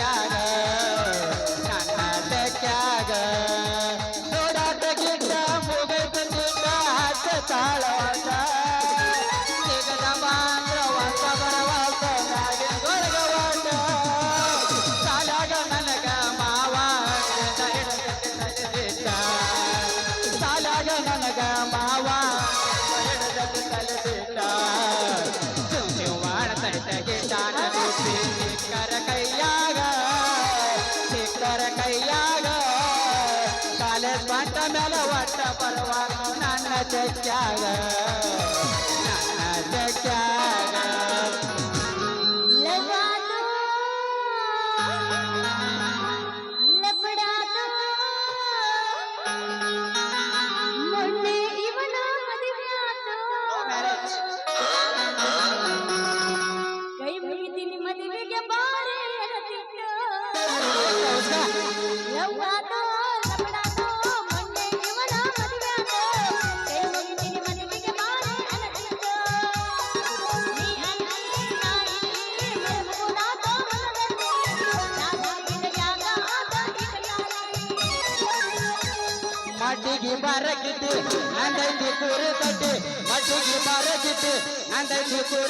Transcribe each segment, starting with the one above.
प्यारा ನನ್ನ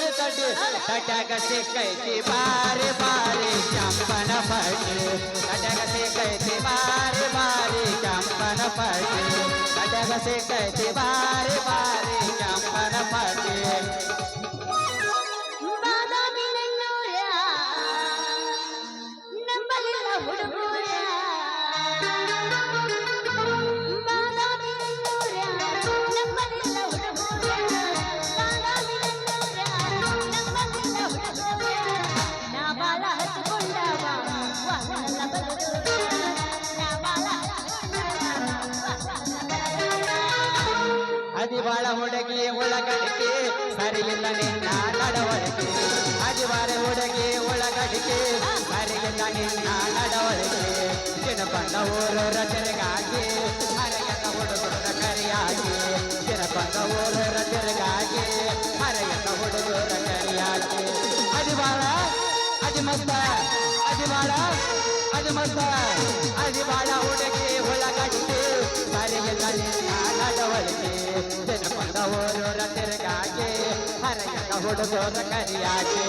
तट तट तटक से कहते बारे बारे, चंपन पटे तटक से कहते बारे बारे, चंपन पटे तटक से कहते बारे बारे, चंपन पटे ನಿನ್ನ ನಡವಳಿಕೆ ದಿನ ಬಂದ ಊರು ರಚನೆಗಾಗಿ ಮರೆಯದ ಹುಡುಗರ ಕರಿಯಾಗಿ ದಿನ ಬಂದ ಊರು ರಚನೆಗಾಗಿ ಮರೆಯದ ಹುಡುಗರ ಕರಿಯಾಗಿ ಅದಿವಾಳ ಅದಿ ಮಸ್ತ ಅದಿವಾಳ ಅದು ಮಸ್ತ ಅದಿವಾಳ ಹುಡುಗಿ ಒಳಗಡಿಕೆ ಸರಿಯಿಲ್ಲ ನಿನ್ನ ನಡವಳಿಕೆ ದಿನ ಬಂದ ಊರು ರಚನೆಗಾಗಿ ಮರೆಯದ ಹುಡುಗರ ಕರಿಯಾಗಿ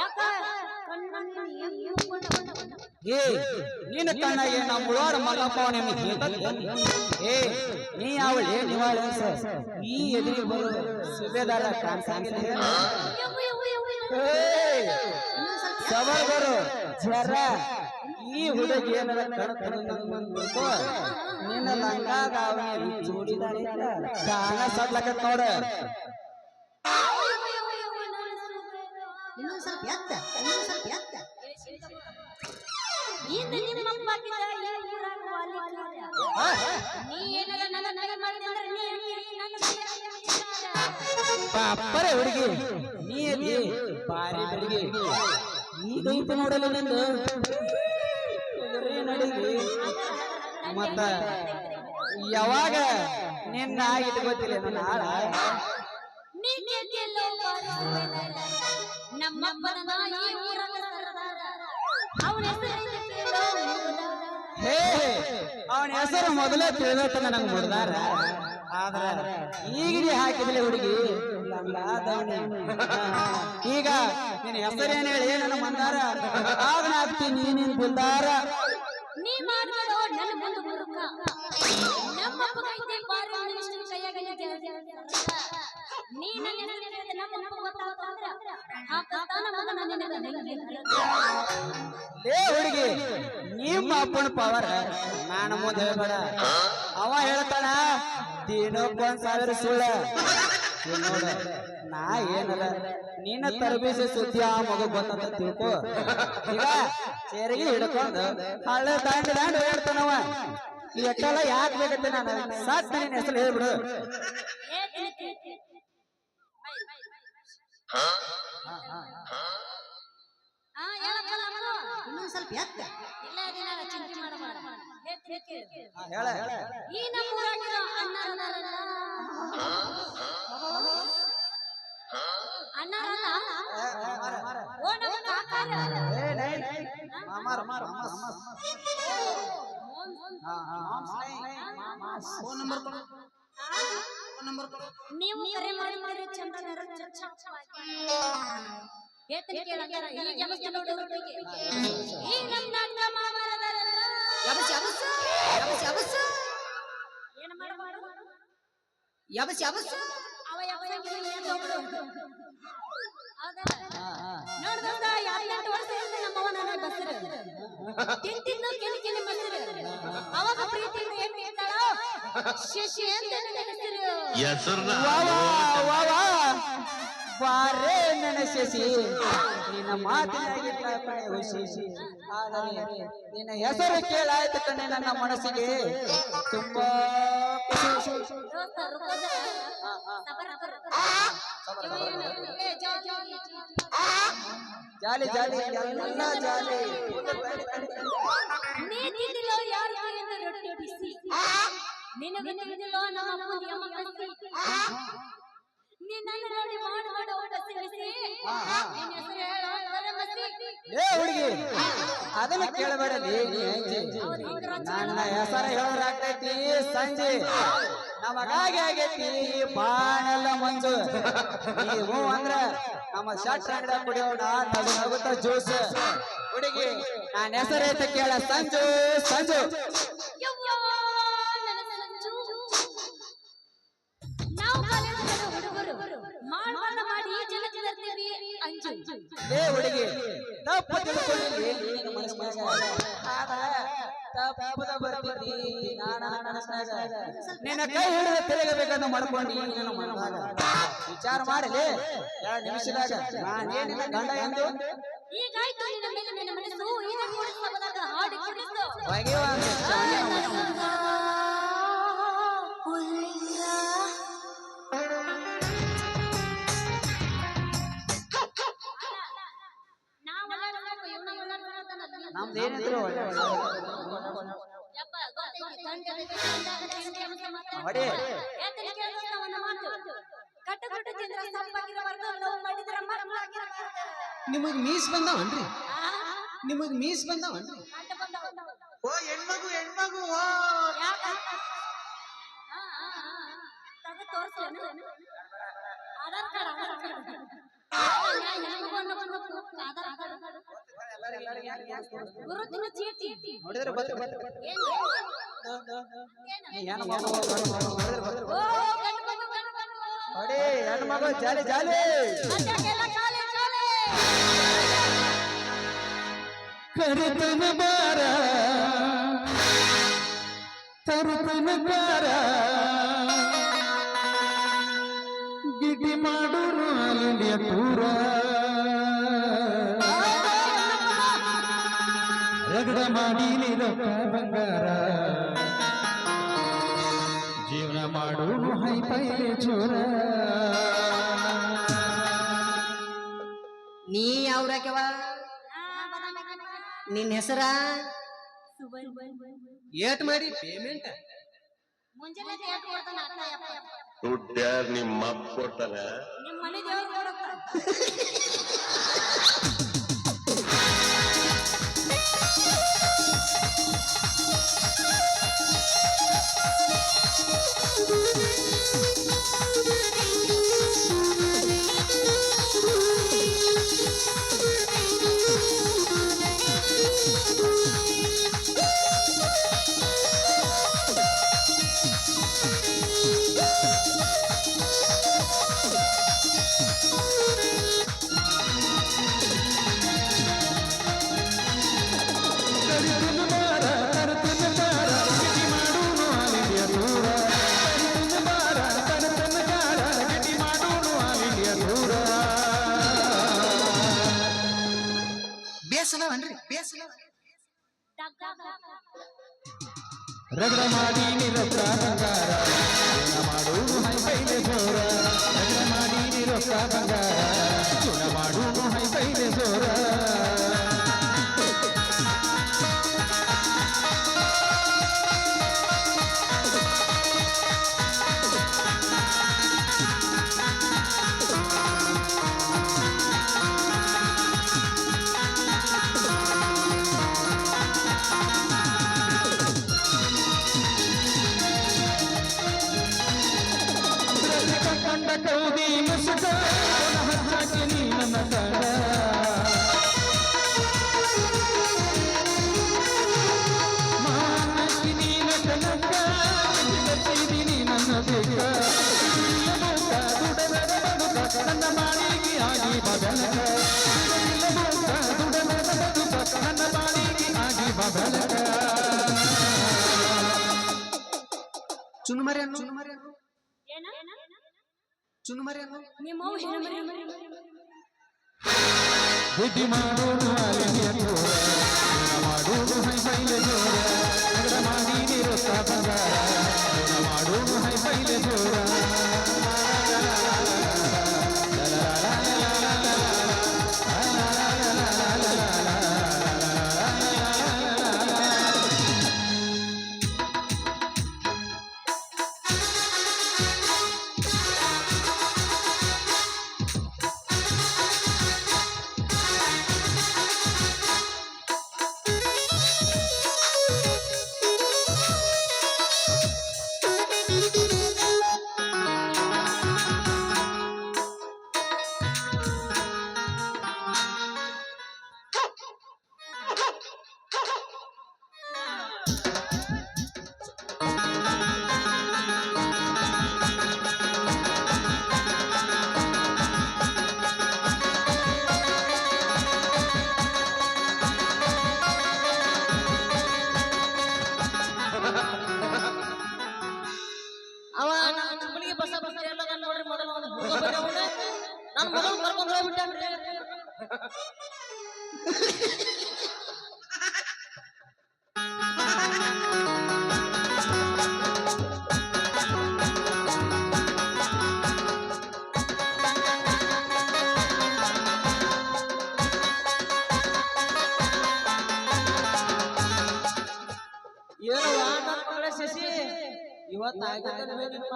ಯಾಕ? ಕಣ್ಣಲ್ಲಿ ಎಮ್ಮೆ ಉಳ್ಕೊಂಡು. ಏ ನೀನು ಕಣ್ಣಾಗಿ ನಮ್ಮ ಮುಳೋರ ಮಲ್ಲಪ್ಪ ನಿಮಗೆ ಏ ನೀ ಅವಳೆ ನಿವಾಳ ಈ ಎದುರಿಗೆ ಬರೋ ಸುಬೇದಾರ ಬರು ಜರ ಈ ಹುಡುಗಿ ಏನಾರ ಕಣ್ ಕಣ್ಬೇಕು ನಿನ್ನ ಲಂಗಾದ ಸಡ್ಲಕತ್ ನೋಡ. ಇನ್ನೊಂದ್ ಸ್ವಲ್ಪ ಎತ್ತ ಇನ್ನೊಂದ್ ಸ್ವಲ್ಪ ಎತ್ತ. ಇದು ನಿಮ್ಮ ಅಪ್ಪಗಿದ ಈ ಊರಾಗ ವಾಲಿಕ್ಕಿದ. ನೀ ಏನಾರ ನನ್ನ ನಗೆ ಮಾಡಿದೆ ಅಂದ್ರೆ ನೀ ನೀ ನನ್ನ ಪಾಪರೆ ಹುಡುಗಿ ನೀ ಬಾರಿ ಹುಡುಗಿ ಈಗ ನೋಡಲ್ಲ ನಿಂದು. ನಡಿಗೆ ಮತ್ತ ಯಾವಾಗ ನಿನ್ನ ಇದು ಗೊತ್ತಿಲ್ಲ ನನ್ನ ಆಳ. ಹೇ, ಅವನ ಹೆಸರು ಮೊದಲೇ ತಿಳಿದತ್ತ ನನಗೆ ಮುರ್ದಾರ ಆದ್ರ ಈಗಲೇ ಹಾಕಿದ್ಲೆ ಹುಡುಗಿ. ಈಗ ನಿನ್ನ ಹೆಸರೇನು ಹೇಳಿ ನನ್ನ ಮಂದಾರ ಆಗ ಹಾಕ್ತೀನಿ ನೀನಿನ್ ಬಿಲ್ದಾರ ನೀ ಮಾಡ್ಬೇಡೋ ನನ್ನ ಮುಂದೆ ಮುರುಕ ನಮ್ಮ ಕೈತೆ ಬಾರಿ ಮಿನಿಸ್ಟರ್ ಕೈಯಾಗಲಿ ನೀ ನನ್ನ ಹೆಸರು ನಮ್ಮ ಅಪ್ಪ ಗೊತ್ತಾಗ್ತ ಆ ಹಾಕತ್ತಾನ ಮಗನ ನಿನಗ ನೆಂಗಿ ಲೇ ಹುಡುಗಿ, ನಿಮ್ಮ ಅಪ್ಪನ ಪವರ್ ನಾನು ಮುಂದೆ ಹೇಳ್ಬೇಡ. ಅವ ಹೇಳ್ತಾನ ದಿನಕ್ಕೊಂದ್ ಸಾವಿರ ಸುಳ್ಳ. ನಾ ಏನದ ನಿನ್ನ ತರಬೇತಿ ಸುದ್ದಿ ಆ ಮಗು ಗೊತ್ತಂತ ತಿಳ್ಕೊ ಈಗ ಸೇರಿಗೆ ಹಿಡ್ಕೊಂಡು ಹಳ್ಳ ದಾಂಡ ದಾಂಡ ಹೇಳ್ತಾನವ ಈ ಎಟ್ಟೆಲ್ಲ ಯಾಕೆ ಬೇಕಂತ ನಾನು ಸಾಕ್ ನಿನ್ನ ಹೆಸರು ಹೇಳ್ಬಿಡು? ಇನ್ನೊಂದ್ ಸ್ವಲ್ಪ ಎತ್ತ ಇಲ್ಲ ಚಿಂತೆ ಹೇಳ ಹೇಳ ಈ ನಮ್ಮ ಅಣ್ಣರಲ್ಲ ಅಣ್ಣರಲ್ಲ ಫೋನ್ ನಂಬರ್ ಕೊಡು ಫೋನ್ ನಂಬರ್ ಕೊಡು ನೀವು ಕರೆ ಮಾಡಿದ್ರೆ ಚಚ್ಚವಾಗಿ ಏತನ ಕೇಳಂಗಾರ ಈ ಜಮಸ್ತ ಬಗ್ಗೆ ಈ ನಮ್ಮ ನಾಟಕ ಮಾಮರದರಲ್ಲ. ಯಬಸ್ ಯಬಸ್ ಯಬಸ್. ನನ್ನ ಶಶಿ. ನಿನ್ನ ಶಶಿ. ನಿನ್ನ ಹೆಸರು ಕೇಳಾಯ್ತು ಕಣ್ಣೆ ನನ್ನ ಮನಸ್ಸಿಗೆ. ತುಂಬಾ ಖುಷಿ. ದೋಸ್ತ ರುಕೋ ಜರಾ. ಸಬರ ಕರ್. ಇವ ಏನು? ಏ, ಜಾ, ಜಾ, ಜಾ, ಜಾ. ಜಾಲಿ ಜಾಲಿ ಎಲ್ಲ ಜಾಲಿ ನೀ ತಿಂದಿಲ್ಲೋ ಯಾರು ಯಾರಿಂದ ರೊಟ್ಟಿ ಬಿಸಿ ನಿನಗೆ ತಿಳಿದಿಲ್ಲೋ ನಮ್ಮ ಅಪ್ಪನ ಯಮ ನೋಡಿ ಮಾಡು ಮಾಡು ನಿನ್ನ ಹೆಸರು ಹೇಳೋ ಏ ಹುಡುಗಿ ಅದನ್ನ ಕೇಳಬೇಡ ನೀ ಅಂಜಿ ನನ್ನ ಹೆಸರು ಹೇಳೋರಾಗ್ತೈತಿ ಸಂಜೆ. ನಮಗಾಗಿ ಆಗೈತಿ ಬಾಣಲ್ಲ ಮಂಜು. ನೀವು ಅಂದ್ರ ನಮ್ಮ ಶಟ್ ಅಂಗಡ ಕುಡಿಯೋಣ ನಗು ನಗುತ್ತ ಜ್ಯೂಸ್. ಹುಡುಗಿ ನನ್ನ ಹೆಸರೈತೆ ಕೇಳ ಸಂಜು ಸಂಜು. ಹುಡುಗಿ ತಪ್ಪು ತಿಳ್ಕೊಂಡಿದ್ದಿ ನಿನ್ನ ಮನಸ್ಸಿನಾಗ ಆದ ತಪ್ಪದ ಬರ್ತಿದ್ದಿ ನಾನ ಮನಸ್ಸಿನಾಗ. ನಿನ್ನ ಕೈ ಹಿಡಿದು ತಿರುಗಬೇಕಂತ ಮಾಡ್ಕೊಂಡು ನಿನ್ನ ವಿಚಾರ ಮಾಡಲಿ. ಎರಡು ನಿಮಿಷದಾಗ. ನಾನೇನಿಲ್ಲ ಗಂಡ ಎಂದು. ಈಗಾಯ್ತು ನಿನ್ನ ಮೇಲೆ ನಿನ್ನ ಮನಸ್ಸು. ಈಗ ಕೂಡಿಸಬಹುದಾಗ ಹಾಡಿ ಕೂಡಿಸು ಒಗೆಯುವ ನಿಮಗ್ ಮೀಸ್ ಬಂದವನ್ರಿ ಆ, ನಿಮಗ್ ಮೀಸ್ ಬಂದಾವನ್ರಿ ಹೊಡಿ ಹೆಣ್ಣು ಮಗು ಜಾಲಿ ಜಾಲಿ? ಕರೆತನ ಬಾರ ತರುತನ ಬಾರ ಗಿಡಿ ಮಾಡೋರು ಅಲ್ಲಿಯ ಪೂರ ರಗಡ ಮಾಡಿ ರೊಕ್ಕ ಬಂಗಾರ ಜೀವನ ಮಾಡೋನು ಹೈ ಪೈಲೆ ಚೋರ. ನೀ ಯಾವ್ರಾಕ್ಯವ ನಿನ್ನ ನಿನ್ ಹೆಸರ. ಏಟ್ ಮಾಡಿ ಪೇಮೆಂಟ್. ದುಡ್ಡು ಯಾರು ನಿಮ್ಮ ಕೊಡ್ತಾನ ರಗಡ ಮಾಡಿ ನಿರೊಕ್ಕ ಬಂಗಾರ ಮಾಡುವುದು ಹೈಫೈಲೆ ಕಂಡ ಕೌದಿ ಮುಸುಕ ಹಚ್ಚಾಕಿ ನೀ ನನ್ನ ಕಡ ಮಾನಕ್ಕಿ ನೀನ ಕನಕ ನನ್ನ ಬೇಕ ನನ್ನ ಮಾಳಿಗೆ ಆಗಿ ಬದಲಕ. ನನ್ನ ಮಾಳಿಗೆ ಆಗಿ ಬದಲಕ. ಚುನುಮರಿ ಅನ್ನು ಚುನುಮರಿ ಅನ್ನು ಏನ ಚುನುಮರಿ ಅನ್ನು? ನಿಮ್ಮ ಅವ್ವ ಹೆಣ್ಮರಿ ಬುದ್ಧಿ ಮಾಡೋದು ಮಾಡೋದು ಹೈ ಬೈಲೆ ಜೋರ ಮಾಡಿ ನೀರು ಬಂಗಾರ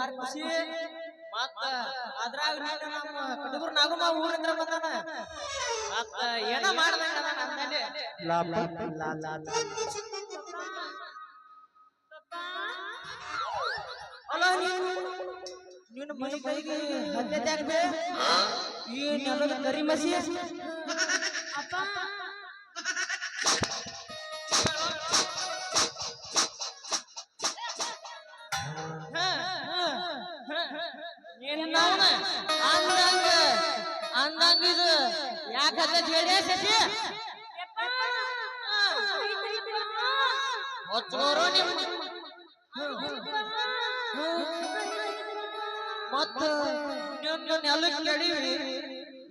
ಮಾರ್ ಖುಷಿ ಮತ್ತ ಅದ್ರಾಗ ನೀನು ನಮ್ಮ ಕಟಗೂರ್ ನಾಗು ನಾವು ಊರಿಂದ ಬಂದಾನ. ಮತ್ತ ಏನ ಮಾಡ್ದಂಗ ಅದಾನ ಅಂದಲ್ಲಿ ಅಲ್ಲ ನೀನು. ನಿನ್ನ ಮನೆ ಕೈಗೆ ಹತ್ತೆ ಈ ನೆಲದ ಕರಿ ಮಸಿ. ಅಪ್ಪ.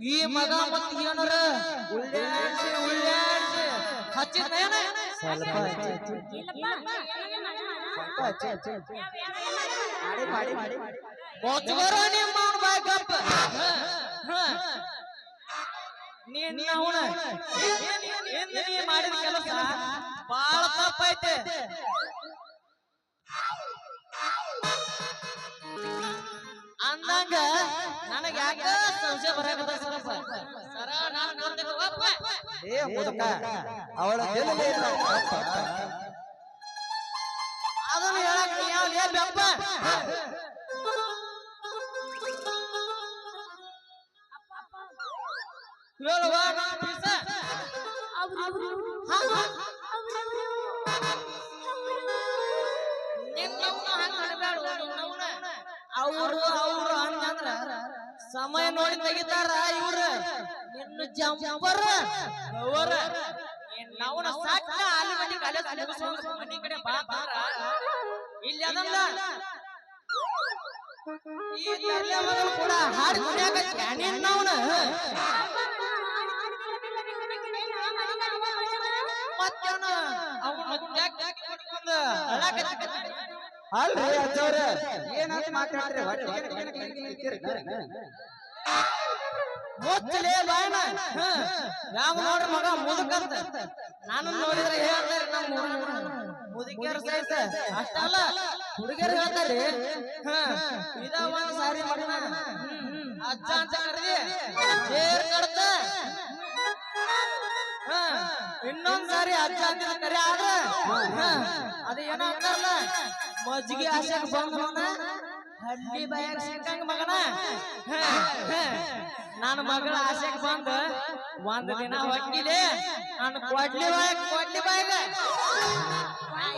ಈ ಮಗ ಮತ್ತ ಏನಾರ ಉಳ್ಳಾಡ್ಸಿ ನಿಮ್ಮ ನೀನ್ ಅವನ ನೀ ಮಾಡಿದ ಕೆಲಸ? ಬಾಳ ತಪ್ಪೈತೆ ಅಂದಂಗ ನನಗ ಯಾಕ ಸಂಶಯ ಬರಾಕತ್ತ ಸ್ವಲ್ಪ? ಸರ ನಾನು ಏ ಮುದುಕ ಅವಳ. ಅದನ್ನ ಹೇಳಕ್ ಯಾವ ಅವ್ರು ಅವ್ರು ಅಂತಂದ್ರ ಸಮಯ ನೋಡಿ ತೆಗಿತಾರ ಇವ್ರ. ನಿನ್ನ ಜಂಪರ್ ಅವರ ಅಲ್ಲಿ ಮನಿ ಕಲೆ ಮನಿ ಕಡೆ ಬಾ ಬಾರ ಇಲ್ಲಿ ಅದಲ್ಲ. ಈ ಕೂಡ ಹಾಡಿ ಕುಣಿಯಾಕ ನಿನ್ನವನ. ಅಲ್ರಿ ಅಜ್ಜವ್ರ ಏನಂತ ಮಾತಾಡ್ರಿ ಮುಚ್ಚಲೇ ಬಾಯನ. ಯಾವ ನೋಡ್ರಿ ಮಗ? ಮುದುಕಂತ. ನಾನು ನೋಡಿದ್ರೆ ಹೇಳ್ತಾರೆ ನಮ್ಮ ಮುದುಕಿಯರ ಸಹಿತ. ಅಷ್ಟಲ್ಲ ಹುಡುಗಿಯರು ಹೇಳ್ತಾರೆ. ಇದ ಒಂದ್ ಸಾರಿ ಮಾಡಿನ. ಅಜ್ಜ ಅಂತ ಕರ್ದಿ. ಜೇರ್ ಕಡ್ತ ಹ. ಇನ್ನೊಂದ್ ಸಾರಿ ಅಜ್ಜ ಅಂತ ಕರೆ ಆದ್ರ ಅದು ಏನೋ ಅಂತಾರಲ್ಲ ಮಜ್ಜಿಗೆ ಆಸೆಗೆ ಬಂದ ಹಳ್ಳಿ ಬಯಕ್ ಸಿಕ್ಕಂಗ ಮಗನ. ನನ್ನ ಮಗಳ ಆಸೆಗೆ ಬಂದ ಒಂದ್ ದಿನ ಹೊಕ್ಕಿದೆ ನಾನು ಕೊಡ್ಲಿ ಬಾಯ್ ಕೊಡ್ಲಿ ಬಾಯ್.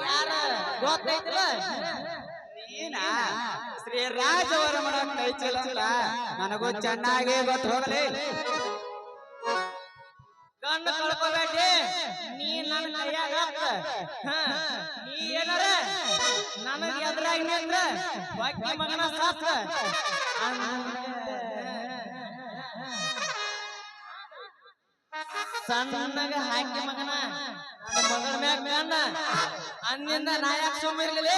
ಯಾರ? ಗೊತ್ತೈತಿಲ್ಲ ಶ್ರೀ ಕೈ ಚಲಲ್ಲ ನನಗೂ ಚೆನ್ನಾಗಿ ಗೊತ್ತು ಹೋಗಲಿ. ಕಣ್ಣು ಕಳ್ಕೋಬೇಡಿ. ನೀ ನನ್ನ ಕೈಯಾಗ. ನೀ ಏನಾರ ನನಗೆ ಎದುರಾಗಿ ನಿಂತ್ರ ಹೊಕ್ಕಿ ಮಗನ ಸಾಕ. ಸಣ್ಣಗ ಹಾಕಿ ಮಗನ ನನ್ನ ಮಗಳ ಮ್ಯಾಗ ಕಣ್ಣ ಅಂದಿಂದ ನಾ ಯಾಕೆ ಸುಮ್ಮಿರ್ಲಿಲ್ಲ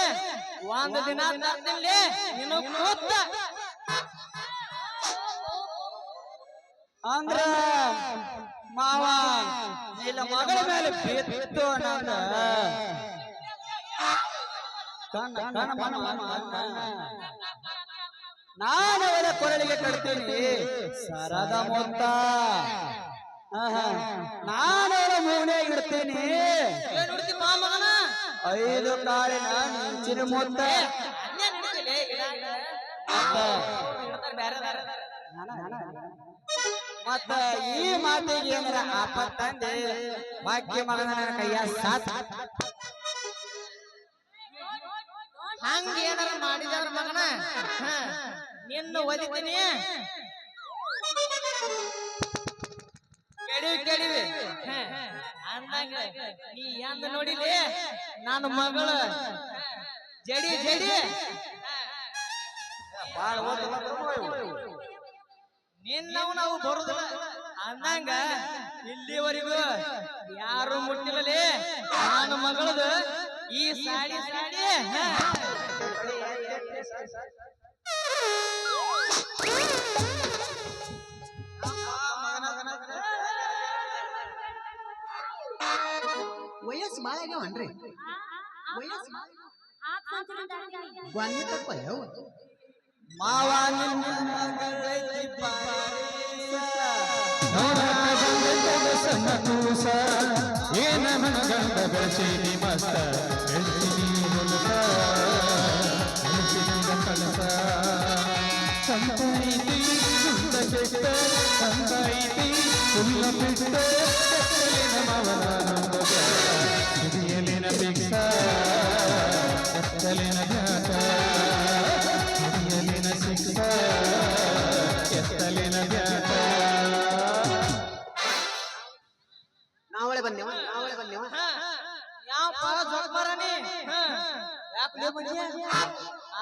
ಒಂದ್ ದಿನ ತರ್ತಿರ್ಲಿ ನೀನು ಕೂತ. ಅಂದ್ರ ಮಾವ ಮಗಳ ಮೇಲೆ ಬಿತ್ತು ನನ್ನ. ಕಣ್ಣ ಕಣ್ಣ ಮನ ಮನ. ನಾನು ಅವಳ ಕೊರಳಿಗೆ ಕಟ್ತೀನಿ. ಸರದ ಮೊತ್ತ. ನಾನು ಅವಳ ಮೂನೆ ಇಡ್ತೀನಿ. ಐದು ಕಾಲಿನ ಮಿಂಚಿನ ಮೊತ್ತ ಅನ್ಯ ನಡೀತಿಲೆ, ಮತ್ತ ಈ ಮಾತಿಗೆ ಏನಾರ ಆಪತ್ತಂದೆ ವಾಕ್ಯ ಮಗನ ನನ್ನ ಕೈಯ ಸಾತ್. ಹಂಗ ಏನಾರ ಮಾಡಿದವ್ರ ಮಗನ ನಿನ್ನ ಓದಿದ್ದೀನಿ ಕೆಡಿವಿ ಹ, ಅಂದಂಗ ನೀ ಎಂದ ನೋಡಿಲಿ? ನನ್ನ ಮಗಳು. ಜಡಿ ಜಡಿ. ನಿನ್ನವು ನಾವು ಬರುದಿಲ್ಲ ಅಂದಂಗ ಇಲ್ಲಿವರೆಗೂ ಯಾರು ಮುಟ್ಟಿಲ್ಲಲೇ ನನ್ನ ಮಗಳದು ಈ ಸಾಡಿ ಸಾಡಿ. ವಯಸ್ಸು ಬಾಳ ಆಗ್ಯಾವನ್ರಿ ವಯಸ್ಸು ತಪ್ಪ ಯಾವ ಮಾವ ನಿನ್ನ ಸಣ್ಣ ಕೂಸ ಏನ ಸಂತೈತಿ ಸುಂದ ಕೆಟ್ಟ ಸಂತೈತಿ ಸುಲ್ಲ ಬಿಟ್ಟ ಮವನ ನಂಬಗ ಮಂಜಿ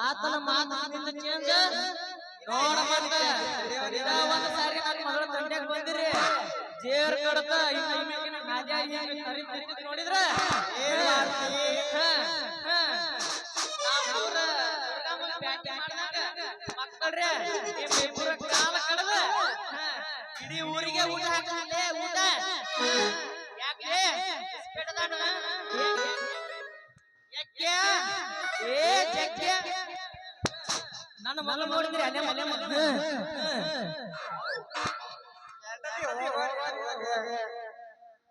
ಆತನ ಮಾತು ಚೇಂಜ್? ನೋಡ ಮತ್ತ. ಒಂದ್ ಸಾರಿ ಮಗಳ ಬಂದಿರಿ. ಜೇರ್ ಕಡತ ನೋಡಿದ್ರ? ಕಾಲ ಇಡೀ ಊರಿಗೆ ಊಟ ಹಾಕಲೇ ಊಟ? ಯಾಕೆ? ಏ ಜಕ್ಕೆ ನನ್ನ ಮಲ ನೋಡಿದ್ರೆ ಅಲ್ಲೇ ಮನೆ ಮಗ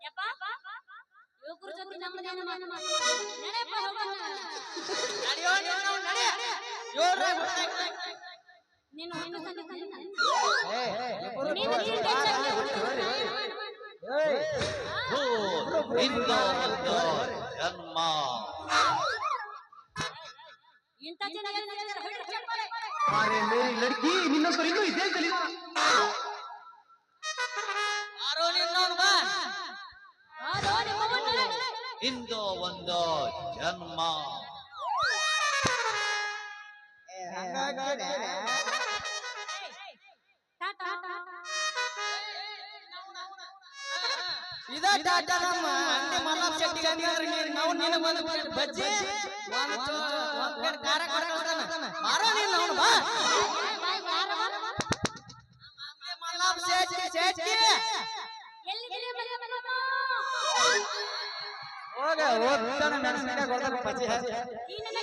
ಯಪ್ಪ ಯುವಕರ ಜೊತೆ ಮಾತು ನಡೆಯಪ್ಪ ಹೋಗೋಣ ನಡೆಯೋ ನೀನು ನಡೆ. ನೀನು ನೀನು ಟೆನ್ಷನ್ ಜನ್ಮ ಇಂಥ. ಅರೆ ಮೇರಿ ಲಡ್ಕಿ ನಿನ್ನೊಬ್ಬರು ಇನ್ನೂ ಇದೇ ಯಾರೋ ನಿನ್ನವನು ಬಾ. ಇಂದು ಒಂದು ಜನ್ಮ ಇದ ಟಾಟಾ ನಮ್ಮ ಅಂಗಡಿ ಮಲ್ಲಪ್ಪ ಅಂತೀವ್ರಿ ನೀನ್ ನಾವು ಒಂದು ಪ್ಲೇಟ್ ಬಜ್ಜಿ ಖಾರ ಕೊಡ್ತಾನ ಬಾರೋ ನೀನ್ ಅವ್ನು ಬಾ ಮಲ್ಲಾಪ್ ಸೇಟ್ಕಿ ಸೇಟ್ಕಿ ಎಲ್ಲಿದ್ದೀರಿ ಮಗ ಮಗ? ಹೋಗ ಹೋಗ್ತಾನ ಮೆಣಸಿನಕಾಯಿ ಕೊಡ್ತಾನ ಬಜ್ಜಿ ಹಾಕಿ. ಈ ನನ್ನ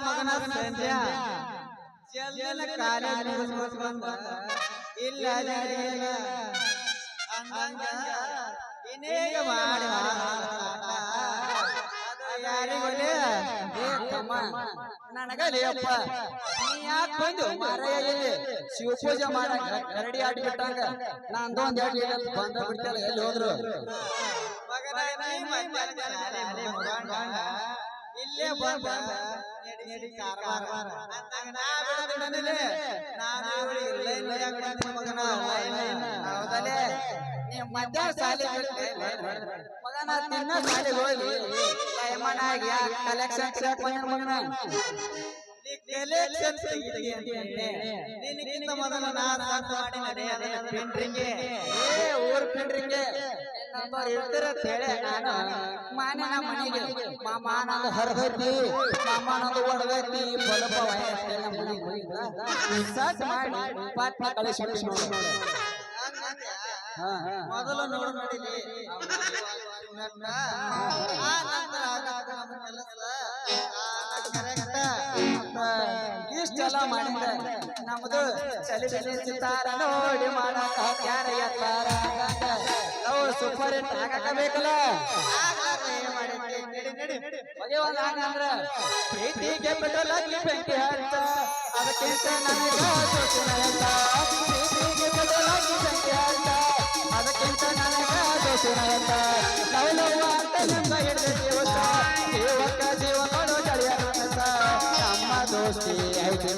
ಮಗನ ಜಲ್ದಿನ ಕಾಲೇಜ್ ಮುಗಿಸ್ಕೊಂಡ್ ಬಂದ. ಇಲ್ಲ ಇನ್ನೇಗ ಮಾಡಿ ಯಾರಿಗೊಲೆ ನನಗಲಿಯಪ್ಪ. ನೀ ಯಾಕೆ ಬಂದು ಮಾರಾಯ ಶಿವ ಪೂಜೆ ಮಾಡಕ ಕರಡಿ ಆಡಿ ಬಿಟ್ಟಾಗ ನಾನು ಒಂದ್ ಎರಡು ಇಲ್ಲ ಬಂದ ಬಿಡ್ತಲ್ಲ ಎಲ್ಲಿ ಹೋದ್ರು? ಮಗನ ಇಲ್ಲೇ ಬಂದ ನಡಿ ಕಾರವಾರ. ನಾನು ಮಗನ ಲೈನ್ ಹೌದಲೇ ನೀ ಮಧ್ಯ ಸಾಲಿ ಮಗನ ತಿನ್ನ ಸಾಲಿ ಹೋಗಿ. ಲೈಮನ್ ಆಗಿ ಕಲೆಕ್ಷನ್ ಮಗನ. ಕಲೆಕ್ಷನ್ ನಿನಗಿಂತ ಮೊದಲ ನಾನು ಮಾಡಿ ಏ ಊರ್ ಪಿಂಡ್ರಿಂಗೆ ಹೇಳಿ ನಾನು ಮಾನಿನ ಮನೆಗೆ ಮಾಮ ನಂದು ಹರಗೈತಿ ಮಾಮ ನಂದು ಒಡಗೈತಿ ಬಲಪ ಮನೆಗೆ ಹೋಗಿದ್ದ ಮಾಡಿ ಪಾಟ್ನ ಕಳಿಸಿ ನೋಡಿ. ಮೊದಲು ನೋಡು ನೋಡಿಲಿ ಆ ನಂತರ ಆಗಾಗ ನಮ್ಮ ಕೆಲಸ. ಇಷ್ಟೆಲ್ಲ ಮಾಡಿದ ನಮ್ದು ಚಲಿ ಚಲಿ ಚಿತ್ತಾರ ನೋಡಿ ಮಾಡಕ ಯಾರ ನಾವು ಸೂಪರ್ ಹಿಟ್ ಬೆಂಕಿ ಹಚ್ಚ ಅದಕ್ಕಿಂತ ನನಗ ಬೆಂಕಿ ಹಚ್ಚ ಅದಕ್ಕಿಂತ ಲವ್ ಲವ್ ಅಂತ ನಿಂದ ಹಿಡಿದ ಜೀವಕ ಜೀವಕ್ಕ ಜೀವ ಕೊಡೋ ಗೆಳೆಯ ನನಸ ನಮ್ಮ ದೋಸ್ತಿ ಐದು